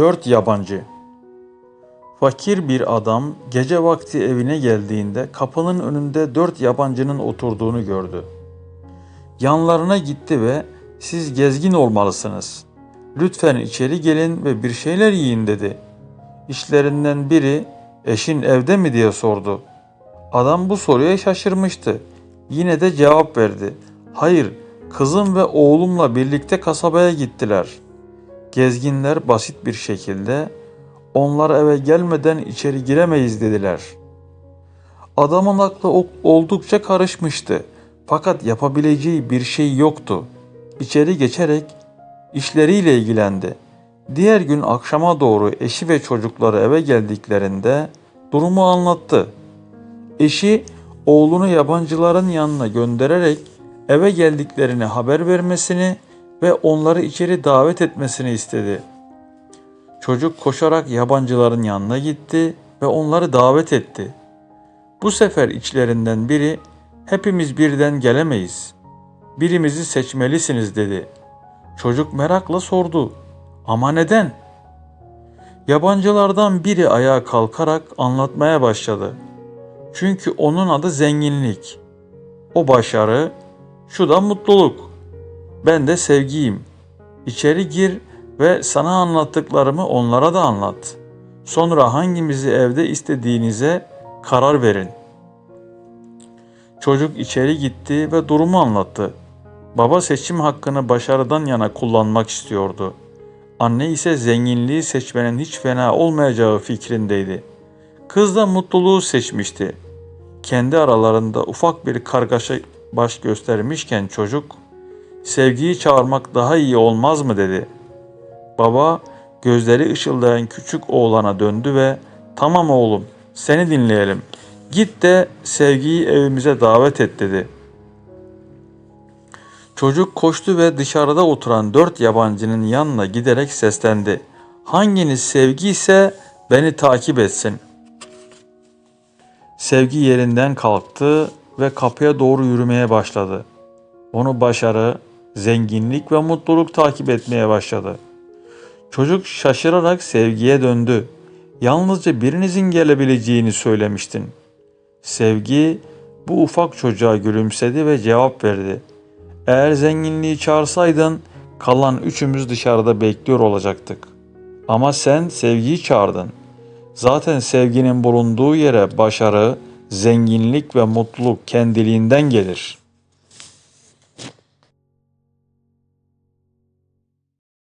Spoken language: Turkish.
Dört yabancı. Fakir bir adam gece vakti evine geldiğinde kapının önünde dört yabancının oturduğunu gördü. Yanlarına gitti ve siz gezgin olmalısınız. Lütfen içeri gelin ve bir şeyler yiyin dedi. İşlerinden biri eşin evde mi diye sordu. Adam bu soruya şaşırmıştı. Yine de cevap verdi. Hayır, kızım ve oğlumla birlikte kasabaya gittiler. Gezginler basit bir şekilde onlar eve gelmeden içeri giremeyiz dediler. Adamın aklı oldukça karışmıştı. Fakat yapabileceği bir şey yoktu. İçeri geçerek işleriyle ilgilendi. Diğer gün akşama doğru eşi ve çocukları eve geldiklerinde durumu anlattı. Eşi oğlunu yabancıların yanına göndererek eve geldiklerini haber vermesini ve onları içeri davet etmesini istedi. Çocuk koşarak yabancıların yanına gitti ve onları davet etti. Bu sefer içlerinden biri hepimiz birden gelemeyiz. Birimizi seçmelisiniz dedi. Çocuk merakla sordu. Ama neden? Yabancılardan biri ayağa kalkarak anlatmaya başladı. Çünkü onun adı zenginlik. O başarı, şu da mutluluk. Ben de sevgiyim. İçeri gir ve sana anlattıklarımı onlara da anlat. Sonra hangimizi evde istediğinize karar verin. Çocuk içeri gitti ve durumu anlattı. Baba seçim hakkını başarıdan yana kullanmak istiyordu. Anne ise zenginliği seçmenin hiç fena olmayacağı fikrindeydi. Kız da mutluluğu seçmişti. Kendi aralarında ufak bir kargaşa baş göstermişken çocuk, sevgiyi çağırmak daha iyi olmaz mı dedi. Baba gözleri ışıldayan küçük oğlana döndü ve tamam oğlum seni dinleyelim. Git de sevgiyi evimize davet et dedi. Çocuk koştu ve dışarıda oturan dört yabancının yanına giderek seslendi. Hanginiz sevgi ise beni takip etsin. Sevgi yerinden kalktı ve kapıya doğru yürümeye başladı. Onu başarı, zenginlik ve mutluluk takip etmeye başladı. Çocuk şaşırarak sevgiye döndü. Yalnızca birinizin gelebileceğini söylemiştin. Sevgi bu ufak çocuğa gülümsedi ve cevap verdi. Eğer zenginliği çağırsaydın kalan üçümüz dışarıda bekliyor olacaktık. Ama sen sevgiyi çağırdın. Zaten sevginin bulunduğu yere başarı, zenginlik ve mutluluk kendiliğinden gelir.''